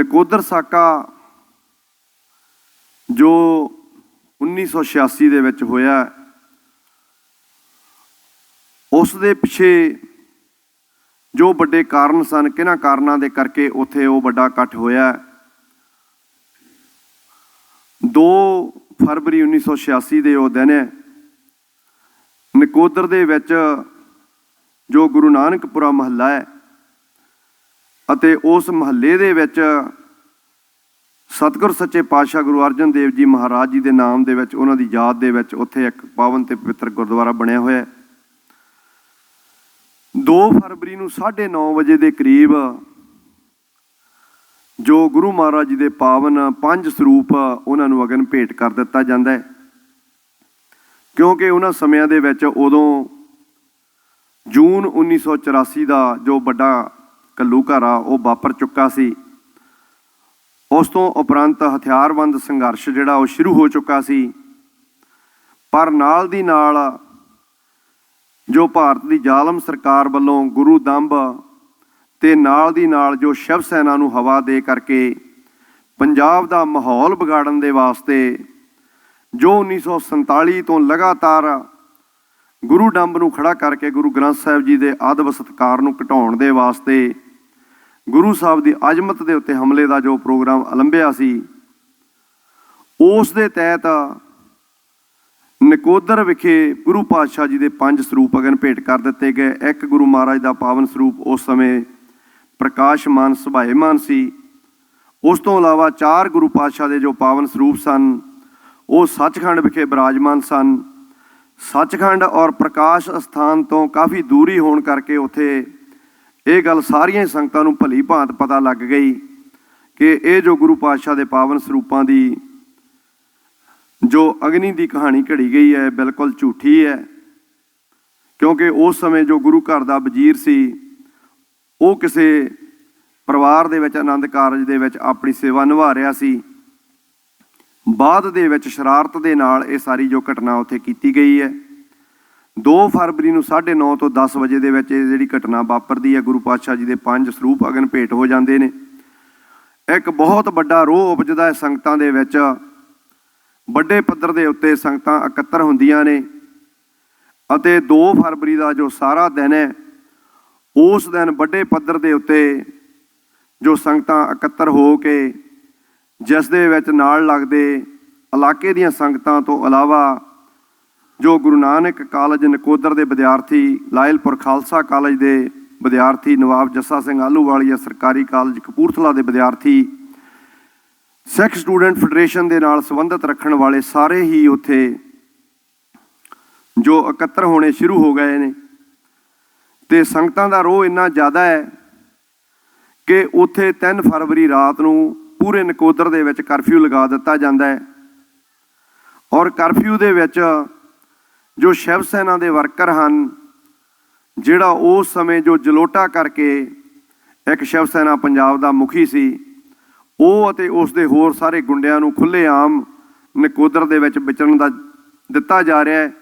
ਨਕੋਦਰ ਸਾਕਾ ਜੋ 1986 ਦੇ ਵਿੱਚ ਹੋਇਆ ਉਸ ਦੇ ਪਿੱਛੇ ਜੋ ਵੱਡੇ ਕਾਰਨ ਸਨ, ਕਿਹਨਾਂ ਕਾਰਨਾਂ ਦੇ ਕਰਕੇ ਉੱਥੇ ਉਹ ਵੱਡਾ ਇਕੱਠ ਹੋਇਆ 2 ਫਰਵਰੀ 1986 ਦੇ ਉਹ ਦਿਨ ਹੈ, ਨਕੋਦਰ ਦੇ ਵਿੱਚ ਜੋ ਗੁਰੂ ਨਾਨਕਪੁਰਾ ਮਹੱਲਾ ਹੈ ਅਤੇ ਉਸ ਮਹੱਲੇ ਦੇ ਵਿੱਚ ਸਤਿਗੁਰ ਸੱਚੇ ਪਾਤਸ਼ਾਹ ਗੁਰੂ ਅਰਜਨ ਦੇਵ ਜੀ ਮਹਾਰਾਜ ਜੀ ਦੇ ਨਾਮ ਦੇ ਵਿੱਚ, ਉਹਨਾਂ ਦੀ ਯਾਦ ਦੇ ਵਿੱਚ ਉੱਥੇ ਇੱਕ ਪਾਵਨ ਤੇ ਪਵਿੱਤਰ ਗੁਰਦੁਆਰਾ ਬਣਿਆ ਹੋਇਆ ਹੈ। 2 ਫਰਵਰੀ ਨੂੰ 9:30 ਵਜੇ ਦੇ ਕਰੀਬ ਜੋ ਗੁਰੂ ਮਹਾਰਾਜ ਜੀ ਦੇ ਪਾਵਨ ਪੰਜ ਸਰੂਪ ਉਹਨਾਂ ਨੂੰ ਅਗਨ ਭੇਟ ਕਰ ਦਿੱਤਾ ਜਾਂਦਾ ਹੈ। ਕਿਉਂਕਿ ਉਹਨਾਂ ਸਮਿਆਂ ਦੇ ਵਿੱਚ ਉਦੋਂ ਜੂਨ 1984 ਦਾ ਜੋ ਵੱਡਾ ਘੱਲੂਘਾਰਾ ਉਹ ਵਾਪਰ ਚੁੱਕਾ ਸੀ। ਉਸ ਤੋਂ ਉਪਰੰਤ ਹਥਿਆਰਬੰਦ ਸੰਘਰਸ਼ ਜਿਹੜਾ ਉਹ ਸ਼ੁਰੂ ਹੋ ਚੁੱਕਾ ਸੀ। ਪਰ ਨਾਲ ਦੀ ਨਾਲ ਜੋ ਭਾਰਤ ਦੀ ਜ਼ਾਲਮ ਸਰਕਾਰ ਵੱਲੋਂ ਗੁਰੂ ਦੰਬ ਤੇ ਨਾਲ ਦੀ ਨਾਲ ਜੋ ਸ਼ਿਵ ਸੈਨਾ ਨੂੰ ਹਵਾ ਦੇ ਕਰਕੇ ਪੰਜਾਬ ਦਾ ਮਾਹੌਲ ਵਿਗਾੜਨ ਦੇ ਵਾਸਤੇ ਜੋ 1947 ਤੋਂ ਲਗਾਤਾਰ ਗੁਰੂ ਡੰਬ ਨੂੰ ਖੜਾ ਕਰਕੇ ਗੁਰੂ ਗ੍ਰੰਥ ਸਾਹਿਬ ਜੀ ਦੇ ਆਦਬ ਸਤਕਾਰ ਨੂੰ ਘਟਾਉਣ ਦੇ ਵਾਸਤੇ ਗੁਰੂ ਸਾਹਿਬ ਦੀ ਅਜ਼ਮਤ ਦੇ ਉੱਤੇ ਹਮਲੇ ਦਾ ਜੋ ਪ੍ਰੋਗਰਾਮ ਅਲੰਭਿਆ ਸੀ, ਉਸ ਦੇ ਤਹਿਤ ਨਕੋਦਰ ਵਿਖੇ ਗੁਰੂ ਪਾਤਸ਼ਾਹ ਜੀ ਦੇ ਪੰਜ ਸਰੂਪ ਅਗਨ ਭੇਟ ਕਰ ਦਿੱਤੇ ਗਏ। ਇੱਕ ਗੁਰੂ ਮਹਾਰਾਜ ਦਾ ਪਾਵਨ ਸਰੂਪ ਉਸ ਸਮੇਂ ਪ੍ਰਕਾਸ਼ਮਾਨ, ਸੁਭਾਏਮਾਨ ਸੀ। ਉਸ ਤੋਂ ਇਲਾਵਾ ਚਾਰ ਗੁਰੂ ਪਾਤਸ਼ਾਹ ਦੇ ਜੋ ਪਾਵਨ ਸਰੂਪ ਸਨ, ਉਹ ਸੱਚਖੰਡ ਵਿਖੇ ਬਿਰਾਜਮਾਨ ਸਨ। ਸੱਚਖੰਡ ਔਰ ਪ੍ਰਕਾਸ਼ ਅਸਥਾਨ ਤੋਂ ਕਾਫੀ ਦੂਰੀ ਹੋਣ ਕਰਕੇ ਉੱਥੇ ਇਹ ਗੱਲ ਸਾਰੀਆਂ ਸੰਗਤਾਂ ਨੂੰ ਭਲੀ ਭਾਂਤ ਪਤਾ ਲੱਗ ਗਈ ਕਿ ਇਹ ਜੋ ਗੁਰੂ ਪਾਤਸ਼ਾਹ ਦੇ ਪਾਵਨ ਸਰੂਪਾਂ ਦੀ ਜੋ ਅਗਨੀ ਦੀ ਕਹਾਣੀ ਘੜੀ ਗਈ ਹੈ, ਬਿਲਕੁਲ ਝੂਠੀ ਹੈ, ਕਿਉਂਕਿ ਉਸ ਸਮੇਂ ਜੋ ਗੁਰੂ ਘਰ ਦਾ ਵਜ਼ੀਰ ਸੀ, ਉਹ ਕਿਸੇ ਪਰਿਵਾਰ ਦੇ ਵਿੱਚ, ਆਨੰਦ ਕਾਰਜ ਦੇ ਵਿੱਚ ਆਪਣੀ ਸੇਵਾ ਨਿਭਾ ਰਿਹਾ ਸੀ। ਬਾਅਦ ਦੇ ਵਿੱਚ ਸ਼ਰਾਰਤ ਦੇ ਨਾਲ ਇਹ ਸਾਰੀ ਜੋ ਘਟਨਾ ਉੱਥੇ ਕੀਤੀ ਗਈ ਹੈ। 2 ਫਰਵਰੀ ਨੂੰ 9:30 ਤੋਂ 10 ਵਜੇ ਦੇ ਵਿੱਚ ਇਹ ਜਿਹੜੀ ਘਟਨਾ ਵਾਪਰਦੀ ਹੈ, ਗੁਰੂ ਪਾਤਸ਼ਾਹ ਜੀ ਦੇ ਪੰਜ ਸਰੂਪ ਅਗਨ ਭੇਟ ਹੋ ਜਾਂਦੇ ਨੇ। ਇੱਕ ਬਹੁਤ ਵੱਡਾ ਰੋਹ ਉਪਜਦਾ ਹੈ ਸੰਗਤਾਂ ਦੇ ਵਿੱਚ। ਵੱਡੇ ਪੱਧਰ ਦੇ ਉੱਤੇ ਸੰਗਤਾਂ ਇਕੱਤਰ ਹੁੰਦੀਆਂ ਨੇ ਅਤੇ 2 ਫਰਵਰੀ ਦਾ ਜੋ ਸਾਰਾ ਦਿਨ ਹੈ, ਉਸ ਦਿਨ ਵੱਡੇ ਪੱਧਰ ਦੇ ਉੱਤੇ ਜੋ ਸੰਗਤਾਂ ਇਕੱਤਰ ਹੋ ਕੇ ਜਿਸ ਦੇ ਵਿੱਚ ਨਾਲ ਲੱਗਦੇ ਇਲਾਕੇ ਦੀਆਂ ਸੰਗਤਾਂ ਤੋਂ ਇਲਾਵਾ ਜੋ ਗੁਰੂ ਨਾਨਕ ਕਾਲਜ ਨਕੋਦਰ ਦੇ ਵਿਦਿਆਰਥੀ ਲਾਇਲਪੁਰ ਖਾਲਸਾ ਕਾਲਜ ਦੇ ਵਿਦਿਆਰਥੀ, ਨਵਾਬ ਜੱਸਾ ਸਿੰਘ ਆਲੂਵਾਲੀਆ ਸਰਕਾਰੀ ਕਾਲਜ ਕਪੂਰਥਲਾ ਦੇ ਵਿਦਿਆਰਥੀ, ਸਿੱਖ ਸਟੂਡੈਂਟ ਫੈਡਰੇਸ਼ਨ ਦੇ ਨਾਲ ਸੰਬੰਧਿਤ ਰੱਖਣ ਵਾਲੇ ਸਾਰੇ ਹੀ ਉੱਥੇ ਜੋ ਇਕੱਤਰ ਹੋਣੇ ਸ਼ੁਰੂ ਹੋ ਗਏ ਨੇ। ਤੇ ਸੰਗਤਾਂ ਦਾ ਰੋਹ ਇੰਨਾ ਜ਼ਿਆਦਾ ਹੈ ਕਿ ਉੱਥੇ 3 ਫਰਵਰੀ ਰਾਤ ਨੂੰ ਪੂਰੇ ਨਕੋਦਰ ਦੇ ਵਿੱਚ ਕਰਫਿਊ ਲਗਾ ਦਿੱਤਾ ਜਾਂਦਾ ਹੈ। ਔਰ ਕਰਫਿਊ ਦੇ ਵਿੱਚ ਜੋ ਸ਼ਿਵ ਸੈਨਾ ਦੇ ਵਰਕਰ ਹਨ, ਜਿਹੜਾ ਉਸ ਸਮੇਂ ਜੋ ਜਲੋਟਾ ਕਰਕੇ ਇੱਕ ਸ਼ਿਵ ਸੈਨਾ ਪੰਜਾਬ ਦਾ ਮੁਖੀ ਸੀ, ਉਹ ਅਤੇ ਉਸ ਦੇ ਹੋਰ ਸਾਰੇ ਗੁੰਡਿਆਂ ਨੂੰ ਖੁੱਲੇ ਆਮ ਨਕੋਦਰ ਦੇ ਵਿੱਚ ਵਿਚਰਨ ਦਾ ਦਿੱਤਾ ਜਾ ਰਿਹਾ ਹੈ।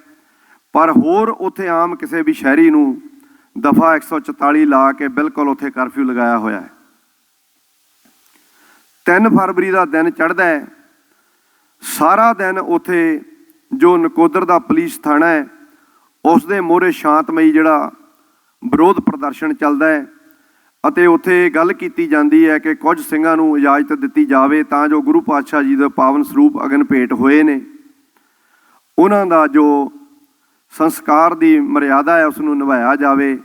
ਪਰ ਹੋਰ ਉੱਥੇ ਆਮ ਕਿਸੇ ਵੀ ਸ਼ਹਿਰੀ ਨੂੰ ਦਫਾ 144 ਲਾ ਕੇ ਬਿਲਕੁਲ ਉੱਥੇ ਕਰਫਿਊ ਲਗਾਇਆ ਹੋਇਆ ਹੈ। 3 ਫਰਵਰੀ ਦਾ ਦਿਨ ਚੜ੍ਹਦਾ ਹੈ। ਸਾਰਾ ਦਿਨ ਉੱਥੇ ਜੋ ਨਕੋਦਰ ਦਾ ਪੁਲਿਸ ਥਾਣਾ ਹੈ ਉਸ ਦੇ ਮੋਹਰੇ ਸ਼ਾਂਤਮਈ ਜਿਹੜਾ ਵਿਰੋਧ ਪ੍ਰਦਰਸ਼ਨ ਚੱਲਦਾ ਹੈ ਅਤੇ ਉੱਥੇ ਗੱਲ ਕੀਤੀ ਜਾਂਦੀ ਹੈ ਕਿ ਕੁਝ ਸਿੰਘਾਂ ਨੂੰ ਇਜਾਜ਼ਤ ਦਿੱਤੀ ਜਾਵੇ ਤਾਂ ਜੋ ਗੁਰੂ ਪਾਤਸ਼ਾਹ ਜੀ ਦੇ ਪਾਵਨ ਸਰੂਪ ਅਗਨ ਭੇਟ ਹੋਏ ਨੇ। ਉਹਨਾਂ ਦਾ ਜੋ ਸੰਸਕਾਰ ਦੀ ਮਰਿਆਦਾ ਹੈ ਉਸ ਨੂੰ ਨਿਭਾਇਆ ਜਾਵੇ।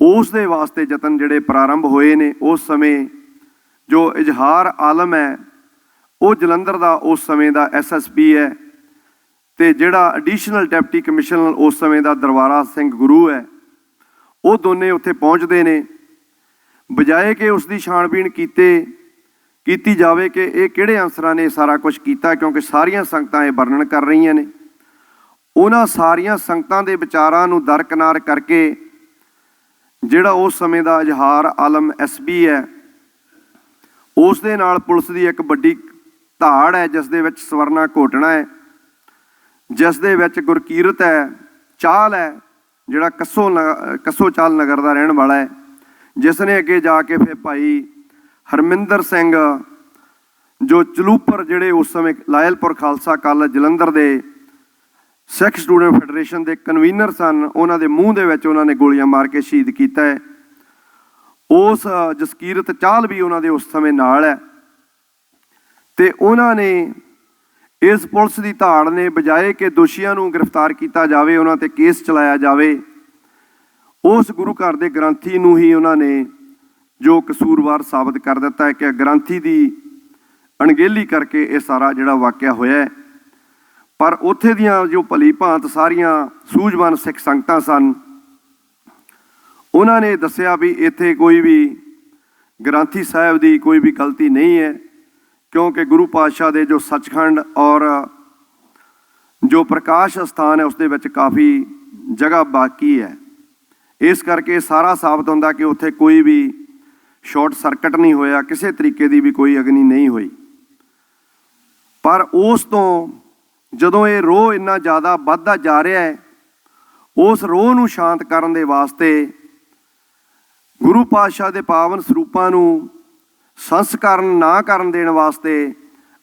ਉਸ ਦੇ ਵਾਸਤੇ ਯਤਨ ਜਿਹੜੇ ਪ੍ਰਾਰੰਭ ਹੋਏ ਨੇ, ਉਸ ਸਮੇਂ ਜੋ ਇਜ਼ਹਾਰ ਆਲਮ ਹੈ, ਉਹ ਜਲੰਧਰ ਦਾ ਉਸ ਸਮੇਂ ਦਾ ਐਸਐਸਪੀ ਹੈ ਤੇ ਜਿਹੜਾ ਐਡੀਸ਼ਨਲ ਡਿਪਟੀ ਕਮਿਸ਼ਨਰ ਉਸ ਸਮੇਂ ਦਾ ਦਰਬਾਰਾ ਸਿੰਘ ਗੁਰੂ ਹੈ, ਉਹ ਦੋਨੇ ਉੱਥੇ ਪਹੁੰਚਦੇ ਨੇ। ਬਜਾਏ ਕਿ ਉਸ ਦੀ ਛਾਣਬੀਣ ਕੀਤੇ, ਕੀਤੀ ਜਾਵੇ ਕਿ ਇਹ ਕਿਹੜੇ ਅਨਸਰਾਂ ਨੇ ਸਾਰਾ ਕੁਝ ਕੀਤਾ, ਕਿਉਂਕਿ ਸਾਰੀਆਂ ਸੰਗਤਾਂ ਇਹ ਵਰਣਨ ਕਰ ਰਹੀਆਂ ਨੇ। ਉਹਨਾਂ ਸਾਰੀਆਂ ਸੰਗਤਾਂ ਦੇ ਵਿਚਾਰਾਂ ਨੂੰ ਦਰਕਨਾਰ ਕਰਕੇ, ਜਿਹੜਾ ਉਸ ਸਮੇਂ ਦਾ ਇਜ਼ਹਾਰ ਆਲਮ ਐਸਬੀ ਹੈ ਉਸ ਦੇ ਨਾਲ ਪੁਲਿਸ ਦੀ ਇੱਕ ਵੱਡੀ ਧਾੜ ਹੈ ਜਿਸ ਦੇ ਵਿੱਚ ਸਵਰਨਾ ਘੋਟਣਾ ਹੈ ਜਿਸ ਦੇ ਵਿੱਚ ਗੁਰਕੀਰਤ ਹੈ, ਚਾਲ ਹੈ, ਜਿਹੜਾ ਕੱਸੋ ਨ- ਚਾਲ ਨਗਰ ਦਾ ਰਹਿਣ ਵਾਲਾ ਹੈ। ਜਿਸ ਨੇ ਅੱਗੇ ਜਾ ਕੇ ਫਿਰ ਭਾਈ ਹਰਮਿੰਦਰ ਸਿੰਘ, ਜੋ ਚਲੂਪਰ ਜਿਹੜੇ ਉਸ ਸਮੇਂ ਲਾਇਲਪੁਰ ਖਾਲਸਾ ਕਾਲਜ ਜਲੰਧਰ ਦੇ ਸਿੱਖ ਸਟੂਡੈਂਟ ਫੈਡਰੇਸ਼ਨ ਦੇ ਕਨਵੀਨਰ ਸਨ, ਉਹਨਾਂ ਦੇ ਮੂੰਹ ਦੇ ਵਿੱਚ ਉਹਨਾਂ ਨੇ ਗੋਲੀਆਂ ਮਾਰ ਕੇ ਸ਼ਹੀਦ ਕੀਤਾ ਹੈ। ਉਸ ਜਸਕੀਰਤ ਚਾਹਲ ਵੀ ਉਹਨਾਂ ਦੇ ਉਸ ਸਮੇਂ ਨਾਲ ਹੈ। ਤੇ ਉਹਨਾਂ ਨੇ ਇਸ ਪੁਲਿਸ ਦੀ ਧਾੜ ਨੇ ਬਜਾਏ ਕਿ ਦੋਸ਼ੀਆਂ ਨੂੰ ਗ੍ਰਿਫਤਾਰ ਕੀਤਾ ਜਾਵੇ, ਉਹਨਾਂ ਤੇ ਕੇਸ ਚਲਾਇਆ ਜਾਵੇ, ਉਸ ਗੁਰੂ ਘਰ ਦੇ ਗ੍ਰੰਥੀ ਨੂੰ ਹੀ ਉਹਨਾਂ ਨੇ ਜੋ ਕਸੂਰਵਾਰ ਸਾਬਤ ਕਰ ਦਿੱਤਾ ਹੈ ਕਿ ਗ੍ਰੰਥੀ ਦੀ ਅਣਗਹਿਲੀ ਕਰਕੇ ਇਹ ਸਾਰਾ ਜਿਹੜਾ ਵਾਕਿਆ ਹੋਇਆ ਪਰ ਉੱਥੇ ਦੀਆਂ ਜੋ ਭਲੀ ਭਾਂਤ ਸਾਰੀਆਂ ਸੂਝਵਾਨ ਸਿੱਖ ਸੰਗਤਾਂ ਸਨ ਉਹਨਾਂ ਨੇ ਦੱਸਿਆ ਵੀ ਇੱਥੇ ਕੋਈ ਵੀ ਗ੍ਰੰਥੀ ਸਾਹਿਬ ਦੀ ਕੋਈ ਵੀ ਗਲਤੀ ਨਹੀਂ ਹੈ, ਕਿਉਂਕਿ ਗੁਰੂ ਪਾਤਸ਼ਾਹ ਦੇ ਜੋ ਸੱਚਖੰਡ ਔਰ ਜੋ ਪ੍ਰਕਾਸ਼ ਸਥਾਨ ਹੈ, ਉਸ ਦੇ ਵਿੱਚ ਕਾਫੀ ਜਗ੍ਹਾ ਬਾਕੀ ਹੈ। ਇਸ ਕਰਕੇ ਸਾਰਾ ਸਾਬਤ ਹੁੰਦਾ ਕਿ ਉੱਥੇ ਕੋਈ ਵੀ ਸ਼ਾਰਟ ਸਰਕਟ ਨਹੀਂ ਹੋਇਆ, ਕਿਸੇ ਤਰੀਕੇ ਦੀ ਵੀ ਕੋਈ ਅਗਨੀ ਨਹੀਂ ਹੋਈ। ਪਰ ਉਸ ਤੋਂ ਜਦੋਂ ਇਹ ਰੋਹ ਇੰਨਾ ਜ਼ਿਆਦਾ ਵੱਧਦਾ ਜਾ ਰਿਹਾ ਹੈ, ਉਸ ਰੋਹ ਨੂੰ ਸ਼ਾਂਤ ਕਰਨ ਦੇ ਵਾਸਤੇ ਗੁਰੂ ਪਾਤਸ਼ਾਹ ਦੇ ਪਾਵਨ ਸਰੂਪਾਂ ਨੂੰ ਸੰਸਕਰਨ ਨਾ ਕਰਨ ਦੇਣ ਵਾਸਤੇ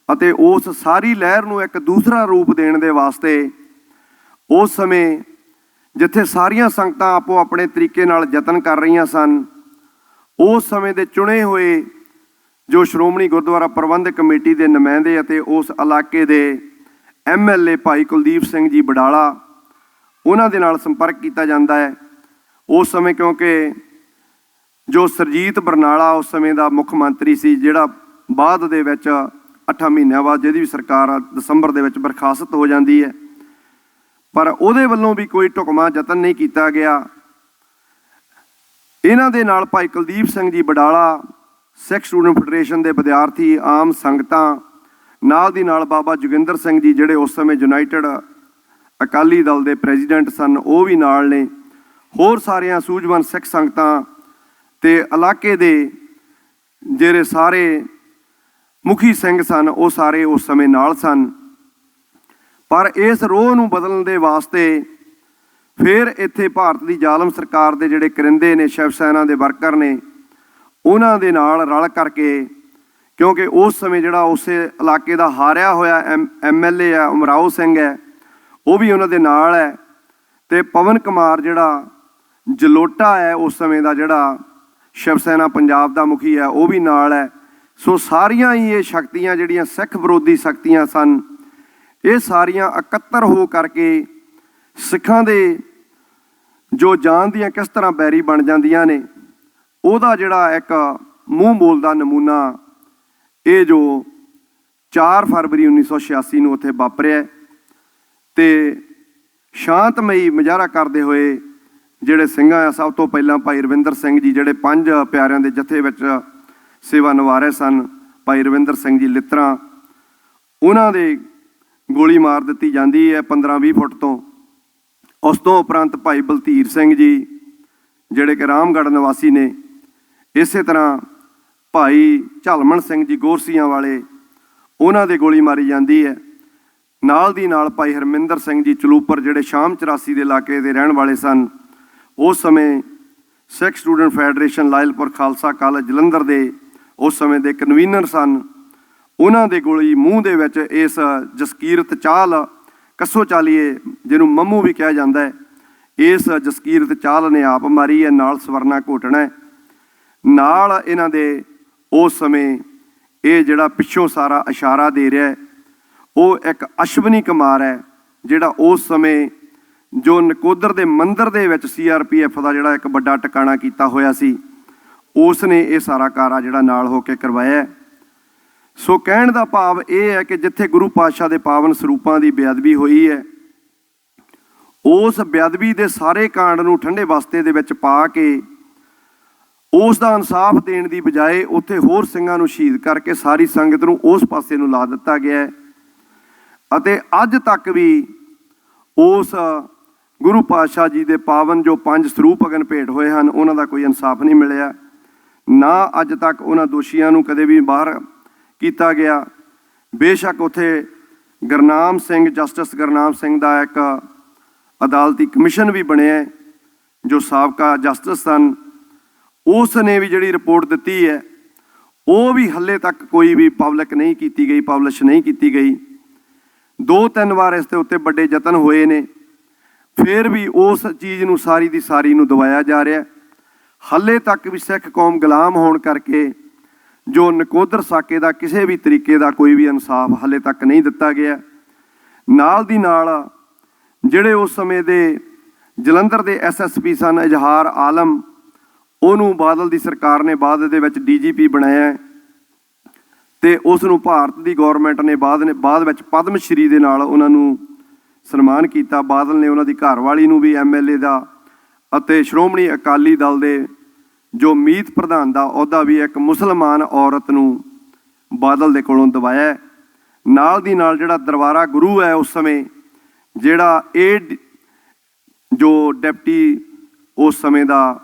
ਅਤੇ ਉਸ ਸਾਰੀ ਲਹਿਰ ਨੂੰ ਇੱਕ ਦੂਸਰਾ ਰੂਪ ਦੇਣ ਦੇ ਵਾਸਤੇ, ਉਸ ਸਮੇਂ ਜਿੱਥੇ ਸਾਰੀਆਂ ਸੰਗਤਾਂ ਆਪੋ ਆਪਣੇ ਤਰੀਕੇ ਨਾਲ ਯਤਨ ਕਰ ਰਹੀਆਂ ਸਨ, ਉਸ ਸਮੇਂ ਦੇ ਚੁਣੇ ਹੋਏ ਜੋ ਸ਼੍ਰੋਮਣੀ ਗੁਰਦੁਆਰਾ ਪ੍ਰਬੰਧਕ ਕਮੇਟੀ ਦੇ ਨੁਮਾਇੰਦੇ ਅਤੇ ਉਸ ਇਲਾਕੇ ਦੇ ਐਮਐਲਏ ਭਾਈ ਕੁਲਦੀਪ ਸਿੰਘ ਜੀ ਬਡਾਲਾ, ਉਹਨਾਂ ਦੇ ਨਾਲ ਸੰਪਰਕ ਕੀਤਾ ਜਾਂਦਾ ਹੈ। ਉਸ ਸਮੇਂ ਕਿਉਂਕਿ ਜੋ ਸਰਜੀਤ ਬਰਨਾਲਾ ਉਸ ਸਮੇਂ ਦਾ ਮੁੱਖ ਮੰਤਰੀ ਸੀ ਜਿਹੜਾ ਬਾਅਦ ਦੇ ਵਿੱਚ 8 ਮਹੀਨਿਆਂ ਬਾਅਦ ਜਿਹਦੀ ਵੀ ਸਰਕਾਰ ਆ, ਦਸੰਬਰ ਦੇ ਵਿੱਚ ਬਰਖਾਸਤ ਹੋ ਜਾਂਦੀ ਹੈ। ਪਰ ਉਹਦੇ ਵੱਲੋਂ ਵੀ ਕੋਈ ਢੁਕਮਾ ਯਤਨ ਨਹੀਂ ਕੀਤਾ ਗਿਆ। ਇਹਨਾਂ ਦੇ ਨਾਲ ਭਾਈ ਕੁਲਦੀਪ ਸਿੰਘ ਜੀ ਬਡਾਲਾ ਸਿੱਖ ਸਟੂਡੈਂਟ ਫੈਡਰੇਸ਼ਨ ਦੇ ਵਿਦਿਆਰਥੀ ਆਮ ਸੰਗਤਾਂ ਨਾਲ ਦੀ ਨਾਲ ਬਾਬਾ ਜੋਗਿੰਦਰ ਸਿੰਘ ਜੀ ਜਿਹੜੇ ਉਸ ਸਮੇਂ ਯੂਨਾਈਟਿਡ ਅਕਾਲੀ ਦਲ ਦੇ ਪ੍ਰੈਜ਼ੀਡੈਂਟ ਸਨ ਉਹ ਵੀ ਨਾਲ ਨੇ। ਹੋਰ ਸਾਰੀਆਂ ਸੂਝਵਾਨ ਸਿੱਖ ਸੰਗਤਾਂ ਤੇ ਇਲਾਕੇ ਦੇ ਜਿਹੜੇ ਸਾਰੇ ਮੁਖੀ ਸਿੰਘ ਸਨ, ਉਹ ਸਾਰੇ ਉਸ ਸਮੇਂ ਨਾਲ ਸਨ। ਪਰ ਇਸ ਰੋਹ ਨੂੰ ਬਦਲਣ ਦੇ ਵਾਸਤੇ ਫਿਰ ਇੱਥੇ ਭਾਰਤ ਦੀ ਜ਼ਾਲਮ ਸਰਕਾਰ ਦੇ ਜਿਹੜੇ ਕਰਿੰਦੇ ਨੇ, ਸ਼ਿਵ ਸੈਨਾ ਦੇ ਵਰਕਰ ਨੇ, ਉਹਨਾਂ ਦੇ ਨਾਲ ਰਲ ਕਰਕੇ ਕਿਉਂਕਿ ਉਸ ਸਮੇਂ ਜਿਹੜਾ ਉਸੇ ਇਲਾਕੇ ਦਾ ਹਾਰਿਆ ਹੋਇਆ ਐਮਐਲਏ ਆ ਉਮਰਾਓ ਸਿੰਘ ਹੈ, ਉਹ ਵੀ ਉਹਨਾਂ ਦੇ ਨਾਲ ਹੈ। ਤੇ ਪਵਨ ਕੁਮਾਰ ਜਿਹੜਾ ਜਲੋਟਾ ਹੈ, ਉਸ ਸਮੇਂ ਦਾ ਜਿਹੜਾ ਸ਼ਿਵ ਸੈਨਾ ਪੰਜਾਬ ਦਾ ਮੁਖੀ ਹੈ, ਉਹ ਵੀ ਨਾਲ ਹੈ। ਸੋ ਸਾਰੀਆਂ ਹੀ ਇਹ ਸ਼ਕਤੀਆਂ ਜਿਹੜੀਆਂ ਸਿੱਖ ਵਿਰੋਧੀ ਸ਼ਕਤੀਆਂ ਸਨ, ਇਹ ਸਾਰੀਆਂ ਇਕੱਤਰ ਹੋ ਕਰਕੇ ਸਿੱਖਾਂ ਦੇ ਜੋ ਜਾਨ ਦੀਆਂ ਕਿਸ ਤਰ੍ਹਾਂ ਬੈਰੀ ਬਣ ਜਾਂਦੀਆਂ ਨੇ, ਉਹਦਾ ਜਿਹੜਾ ਇੱਕ ਮੂੰਹ ਬੋਲਦਾ ਨਮੂਨਾ, ਇਹ ਜੋ 4 ਫਰਵਰੀ 1986 ਨੂੰ ਉੱਥੇ ਵਾਪਰਿਆ ਤੇ ਸ਼ਾਂਤਮਈ ਮੁਜ਼ਾਹਰਾ ਕਰਦੇ ਹੋਏ ਜਿਹੜੇ ਸਿੰਘਾਂ ਆ, ਸਭ ਤੋਂ ਪਹਿਲਾਂ ਭਾਈ ਰਵਿੰਦਰ ਸਿੰਘ ਜੀ, ਜਿਹੜੇ ਪੰਜ ਪਿਆਰਿਆਂ ਦੇ ਜਥੇ ਵਿੱਚ ਸੇਵਾ ਨਿਭਾ ਸਨ, ਭਾਈ ਰਵਿੰਦਰ ਸਿੰਘ ਜੀ ਲਿੱਤਰਾ, ਉਹਨਾਂ ਦੇ ਗੋਲੀ ਮਾਰ ਦਿੱਤੀ ਜਾਂਦੀ ਹੈ 15-20 ਫੁੱਟ ਤੋਂ। ਉਸ ਤੋਂ ਉਪਰੰਤ ਭਾਈ ਬਲਤੀਰ ਸਿੰਘ ਜੀ, ਜਿਹੜੇ ਕਿ ਰਾਮਗੜ੍ਹ ਨਿਵਾਸੀ ਨੇ, ਇਸੇ ਤਰ੍ਹਾਂ ਭਾਈ ਝਲਮਣ ਸਿੰਘ ਜੀ ਗੋਰਸੀਆਂ ਵਾਲੇ, ਉਹਨਾਂ ਦੇ ਗੋਲੀ ਮਾਰੀ ਜਾਂਦੀ ਹੈ। ਨਾਲ ਦੀ ਨਾਲ ਭਾਈ ਹਰਮਿੰਦਰ ਸਿੰਘ ਜੀ ਚਲੂਪਰ, ਜਿਹੜੇ ਸ਼ਾਮ 84 ਦੇ ਇਲਾਕੇ ਦੇ ਰਹਿਣ ਵਾਲੇ ਸਨ ਉਸ ਸਮੇਂ Sikh student federation Lyallpur Khalsa college Jalandhar ਦੇ ਉਸ ਸਮੇਂ ਦੇ ਕਨਵੀਨਰ ਸਨ। ਉਹਨਾਂ ਦੇ ਗੋਲੀ ਮੂੰਹ ਦੇ ਵਿੱਚ ਇਸ ਜਸਕੀਰਤ ਚਾਲ ਕੱਸੋ ਚਾਲੀਏ, ਜਿਹਨੂੰ ਮੰਮੂ ਵੀ ਕਿਹਾ ਜਾਂਦਾ ਹੈ, ਇਸ ਜਸਕੀਰਤ ਚਾਲ ਨੇ ਆਪ ਮਾਰੀ ਹੈ, ਨਾਲ ਸਵਰਨਾ ਘੋਟਣਾ ਨਾਲ ਇਹਨਾਂ ਦੇ ਉਸ ਸਮੇਂ ਇਹ ਜਿਹੜਾ ਪਿੱਛੋਂ ਸਾਰਾ ਇਸ਼ਾਰਾ ਦੇ ਰਿਹਾ ਉਹ ਇੱਕ ਅਸ਼ਵਨੀ ਕੁਮਾਰ ਹੈ, ਜਿਹੜਾ ਉਸ ਸਮੇਂ ਜੋ ਨਕੋਦਰ ਦੇ ਮੰਦਿਰ ਦੇ ਵਿੱਚ ਸੀਆਰਪੀਐਫ ਦਾ ਜਿਹੜਾ ਇੱਕ ਵੱਡਾ ਟਿਕਾਣਾ ਕੀਤਾ ਹੋਇਆ ਸੀ ਉਸ ਨੇ ਇਹ ਸਾਰਾ ਕਾਰਾ ਜਿਹੜਾ ਨਾਲ ਹੋ ਕੇ ਕਰਵਾਇਆ ਸੋ ਕਹਿਣ ਦਾ ਭਾਵ ਇਹ ਹੈ ਕਿ ਜਿੱਥੇ ਗੁਰੂ ਪਾਤਸ਼ਾਹ ਦੇ ਪਾਵਨ ਸਰੂਪਾਂ ਦੀ ਬੇਅਦਬੀ ਹੋਈ ਹੈ, ਉਸ ਬੇਅਦਬੀ ਦੇ ਸਾਰੇ ਕਾਂਡ ਨੂੰ ਠੰਡੇ ਵਸਤੇ ਦੇ ਵਿੱਚ ਪਾ ਕੇ, ਉਸ ਦਾ ਇਨਸਾਫ ਦੇਣ ਦੀ ਬਜਾਏ ਉੱਥੇ ਹੋਰ ਸਿੰਘਾਂ ਨੂੰ ਸ਼ਹੀਦ ਕਰਕੇ ਸਾਰੀ ਸੰਗਤ ਨੂੰ ਉਸ ਪਾਸੇ ਨੂੰ ਲਾ ਦਿੱਤਾ ਗਿਆ ਹੈ। ਅਤੇ ਅੱਜ ਤੱਕ ਵੀ ਉਸ ਗੁਰੂ ਪਾਤਸ਼ਾਹ ਜੀ ਦੇ ਪਾਵਨ ਜੋ ਪੰਜ ਸਰੂਪ ਅਗਨ ਭੇਟ ਹੋਏ ਹਨ, ਉਹਨਾਂ ਦਾ ਕੋਈ ਇਨਸਾਫ ਨਹੀਂ ਮਿਲਿਆ। ਨਾ ਅੱਜ ਤੱਕ ਉਹਨਾਂ ਦੋਸ਼ੀਆਂ ਨੂੰ ਕਦੇ ਵੀ ਬਾਹਰ ਕੀਤਾ ਗਿਆ। ਬੇਸ਼ੱਕ ਉਥੇ ਗਰਨਾਮ ਸਿੰਘ, ਜਸਟਿਸ ਗਰਨਾਮ ਸਿੰਘ ਦਾ ਇੱਕ ਅਦਾਲਤੀ ਕਮਿਸ਼ਨ ਵੀ ਬਣਿਆ ਜੋ ਸਾਬਕਾ ਜਸਟਿਸ ਸਨ। ਉਸ ਨੇ ਵੀ ਜਿਹੜੀ ਰਿਪੋਰਟ ਦਿੱਤੀ ਹੈ, ਉਹ ਵੀ ਹੱਲੇ ਤੱਕ ਕੋਈ ਵੀ ਪਬਲਿਕ ਨਹੀਂ ਕੀਤੀ ਗਈ, ਪਬਲਿਸ਼ ਨਹੀਂ ਕੀਤੀ ਗਈ। ਦੋ ਤਿੰਨ ਵਾਰ ਇਸ ਦੇ ਉੱਤੇ ਵੱਡੇ ਯਤਨ ਹੋਏ ਨੇ। ਫਿਰ ਵੀ ਉਸ ਚੀਜ਼ ਨੂੰ ਸਾਰੀ ਦੀ ਸਾਰੀ ਨੂੰ ਦਬਾਇਆ ਜਾ ਰਿਹਾ ਹੈ। ਹੱਲੇ ਤੱਕ ਵੀ ਸਿੱਖ ਕੌਮ ਗੁਲਾਮ ਹੋਣ ਕਰਕੇ ਜੋ ਨਕੋਦਰ ਸਾਕੇ ਦਾ ਕਿਸੇ ਵੀ ਤਰੀਕੇ ਦਾ ਕੋਈ ਵੀ ਇਨਸਾਫ ਹੱਲੇ ਤੱਕ ਨਹੀਂ ਦਿੱਤਾ ਗਿਆ ਨਾਲ ਦੀ ਨਾਲ ਜਿਹੜੇ ਉਸ ਸਮੇਂ ਦੇ ਜਲੰਧਰ ਦੇ ਐਸਐਸਪੀ ਸਨ ਇਜ਼ਹਾਰ ਆਲਮ, ਉਹਨੂੰ ਬਾਦਲ ਦੀ ਸਰਕਾਰ ਨੇ ਬਾਅਦ ਦੇ ਵਿੱਚ ਡੀਜੀਪੀ ਬਣਾਇਆ ਹੈ ਤੇ ਉਸ ਨੂੰ ਭਾਰਤ ਦੀ ਗਵਰਨਮੈਂਟ ਨੇ ਬਾਅਦ ਨੇ ਬਾਅਦ ਵਿੱਚ ਪਦਮ ਸ਼੍ਰੀ ਦੇ ਨਾਲ ਉਹਨਾਂ ਨੂੰ ਸਨਮਾਨ ਕੀਤਾ। ਬਾਦਲ ਨੇ ਉਹਨਾਂ ਦੀ ਘਰਵਾਲੀ ਨੂੰ ਵੀ ਐਮਐਲਏ ਦਾ ਅਤੇ ਸ਼੍ਰੋਮਣੀ ਅਕਾਲੀ ਦਲ ਦੇ ਜੋ ਮੀਤ ਪ੍ਰਧਾਨ ਦਾ ਅਹੁਦਾ ਵੀ ਇੱਕ ਮੁਸਲਮਾਨ ਔਰਤ ਨੂੰ ਬਾਦਲ ਦੇ ਕੋਲੋਂ ਦਵਾਇਆ ਨਾਲ ਦੀ ਨਾਲ ਜਿਹੜਾ ਦਰਬਾਰਾ ਗੁਰੂ ਹੈ ਉਸ ਸਮੇਂ, ਜਿਹੜਾ ਇਹ ਜੋ ਡਿਪਟੀ ਉਸ ਸਮੇਂ ਦਾ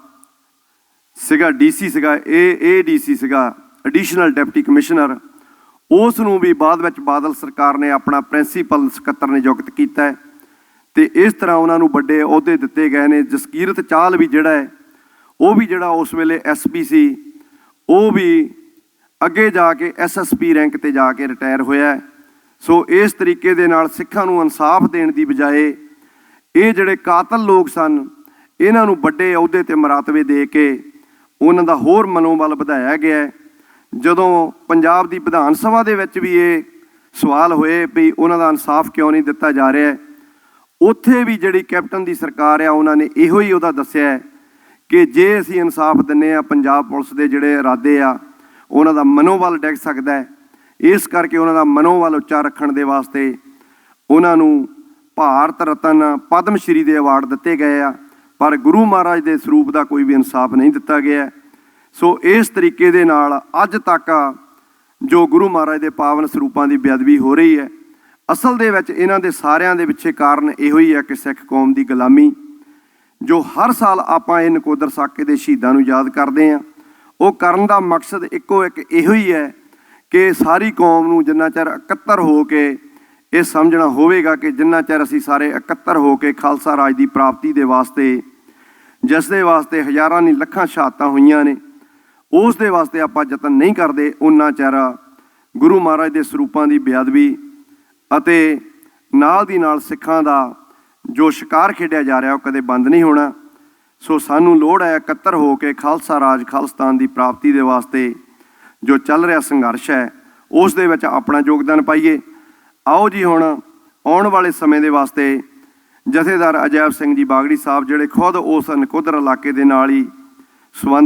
ਸੀਗਾ, ਡੀਸੀ ਸੀਗਾ ਇਹ ਇਹ ਡੀਸੀ ਸੀਗਾ, ਐਡੀਸ਼ਨਲ ਡਿਪਟੀ ਕਮਿਸ਼ਨਰ ਉਸ ਨੂੰ ਵੀ ਬਾਅਦ ਵਿੱਚ ਬਾਦਲ ਸਰਕਾਰ ਨੇ ਆਪਣਾ ਪ੍ਰਿੰਸੀਪਲ ਸਕੱਤਰ ਨਿਯੁਕਤ ਕੀਤਾ ਹੈ। ਤੇ ਇਸ ਤਰ੍ਹਾਂ ਉਹਨਾਂ ਨੂੰ ਵੱਡੇ ਅਹੁਦੇ ਦਿੱਤੇ ਗਏ ਨੇ। ਜਸਕੀਰਤ ਚਾਹਲ ਵੀ ਜਿਹੜਾ ਹੈ, ਉਹ ਵੀ ਜਿਹੜਾ ਉਸ ਵੇਲੇ ਐਸਪੀ ਸੀ, ਉਹ ਵੀ ਅੱਗੇ ਜਾ ਕੇ ਐਸਐਸਪੀ ਰੈਂਕ ਤੇ ਜਾ ਕੇ ਰਿਟਾਇਰ ਹੋਇਆ ਸੋ ਇਸ ਤਰੀਕੇ ਦੇ ਨਾਲ ਸਿੱਖਾਂ ਨੂੰ ਇਨਸਾਫ ਦੇਣ ਦੀ ਬਜਾਏ ਇਹ ਜਿਹੜੇ ਕਾਤਲ ਲੋਕ ਸਨ, ਇਹਨਾਂ ਨੂੰ ਵੱਡੇ ਅਹੁਦੇ ਤੇ ਮਰਾਤਵੇ ਦੇ ਕੇ ਉਹਨਾਂ ਦਾ ਹੋਰ ਮਨੋਬਲ ਵਧਾਇਆ ਗਿਆ ਹੈ। ਜਦੋਂ ਪੰਜਾਬ ਦੀ ਵਿਧਾਨ ਸਭਾ ਦੇ ਵਿੱਚ ਵੀ ਇਹ ਸਵਾਲ ਹੋਏ ਵੀ ਉਹਨਾਂ ਦਾ ਇਨਸਾਫ ਕਿਉਂ ਨਹੀਂ ਦਿੱਤਾ ਜਾ ਰਿਹਾ ਉੱਥੇ ਵੀ ਜਿਹੜੀ ਕੈਪਟਨ ਦੀ ਸਰਕਾਰ ਆ, ਉਹਨਾਂ ਨੇ ਇਹੋ ਹੀ ਉਹਦਾ ਦੱਸਿਆ ਕਿ ਜੇ ਅਸੀਂ ਇਨਸਾਫ ਦਿੰਨੇ ਆ ਪੰਜਾਬ ਪੁਲਿਸ ਦੇ ਜਿਹੜੇ ਇਰਾਦੇ ਆ, ਉਹਨਾਂ ਦਾ ਮਨੋਬਲ ਡਿੱਗ ਸਕਦਾ ਹੈ। ਇਸ ਕਰਕੇ ਉਹਨਾਂ ਦਾ ਮਨੋਬਲ ਉੱਚਾ ਰੱਖਣ ਦੇ ਵਾਸਤੇ ਉਹਨਾਂ ਨੂੰ ਭਾਰਤ ਰਤਨ ਪਦਮ ਸ਼੍ਰੀ ਦੇ ਅਵਾਰਡ ਦਿੱਤੇ ਗਏ ਆ, ਪਰ ਗੁਰੂ ਮਹਾਰਾਜ ਦੇ ਸਰੂਪ ਦਾ ਕੋਈ ਵੀ ਇਨਸਾਫ ਨਹੀਂ ਦਿੱਤਾ ਗਿਆ ਸੋ ਇਸ ਤਰੀਕੇ ਦੇ ਨਾਲ ਅੱਜ ਤੱਕ ਜੋ ਗੁਰੂ ਮਹਾਰਾਜ ਦੇ ਪਾਵਨ ਸਰੂਪਾਂ ਦੀ ਬੇਅਦਬੀ ਹੋ ਰਹੀ ਹੈ, ਅਸਲ ਦੇ ਵਿੱਚ ਇਹਨਾਂ ਦੇ ਸਾਰਿਆਂ ਦੇ ਪਿੱਛੇ ਕਾਰਨ ਇਹੋ ਹੀ ਹੈ ਕਿ ਸਿੱਖ ਕੌਮ ਦੀ ਗੁਲਾਮੀ, ਜੋ ਹਰ ਸਾਲ ਆਪਾਂ ਇਹ ਨਕੋਦਰ ਸਾਕੇ ਦੇ ਸ਼ਹੀਦਾਂ ਨੂੰ ਯਾਦ ਕਰਦੇ ਹਾਂ, ਉਹ ਕਰਨ ਦਾ ਮਕਸਦ ਇੱਕੋ ਇੱਕ ਇਹੋ ਹੀ ਹੈ ਕਿ ਸਾਰੀ ਕੌਮ ਨੂੰ ਜਿੰਨਾ ਚਿਰ ਇਕੱਤਰ ਹੋ ਕੇ ਇਹ ਸਮਝਣਾ ਹੋਵੇਗਾ ਕਿ ਜਿੰਨਾ ਚਿਰ ਅਸੀਂ ਸਾਰੇ ਇਕੱਤਰ ਹੋ ਕੇ ਖਾਲਸਾ ਰਾਜ ਦੀ ਪ੍ਰਾਪਤੀ ਦੇ ਵਾਸਤੇ, ਜਿਸ ਦੇ ਵਾਸਤੇ ਹਜ਼ਾਰਾਂ ਨਹੀਂ ਲੱਖਾਂ ਸ਼ਹਾਦਤਾਂ ਹੋਈਆਂ ਨੇ ਉਸ ਦੇ ਵਾਸਤੇ ਆਪਾਂ ਯਤਨ ਨਹੀਂ ਕਰਦੇ, ਉਹਨਾਂ ਚਿਹਰਾ ਗੁਰੂ ਮਹਾਰਾਜ ਦੇ ਸਰੂਪਾਂ ਦੀ ਬੇਅਦਬੀ ਅਤੇ ਨਾਲ ਦੀ ਨਾਲ ਸਿੱਖਾਂ ਦਾ ਜੋ ਸ਼ਿਕਾਰ ਖੇਡਿਆ ਜਾ ਰਿਹਾ, ਉਹ ਕਦੇ ਬੰਦ ਨਹੀਂ ਹੋਣਾ। ਸੋ ਸਾਨੂੰ ਲੋੜ ਹੈ ਇਕੱਤਰ ਹੋ ਕੇ ਖਾਲਸਾ ਰਾਜ, ਖਾਲਸਤਾਨ ਦੀ ਪ੍ਰਾਪਤੀ ਦੇ ਵਾਸਤੇ ਜੋ ਚੱਲ ਰਿਹਾ ਸੰਘਰਸ਼ ਹੈ, ਉਸ ਦੇ ਵਿੱਚ ਆਪਣਾ ਯੋਗਦਾਨ ਪਾਈਏ। ਆਓ ਜੀ ਹੁਣ ਆਉਣ ਵਾਲੇ ਸਮੇਂ ਦੇ ਵਾਸਤੇ ਜਥੇਦਾਰ ਅਜੈਬ ਸਿੰਘ ਜੀ ਬਾਗੜੀ ਸਾਹਿਬ, ਜਿਹੜੇ ਖੁਦ ਉਸ ਨਕੋਦਰ ਇਲਾਕੇ ਦੇ ਨਾਲ ਹੀ ਸੰਬੰਧ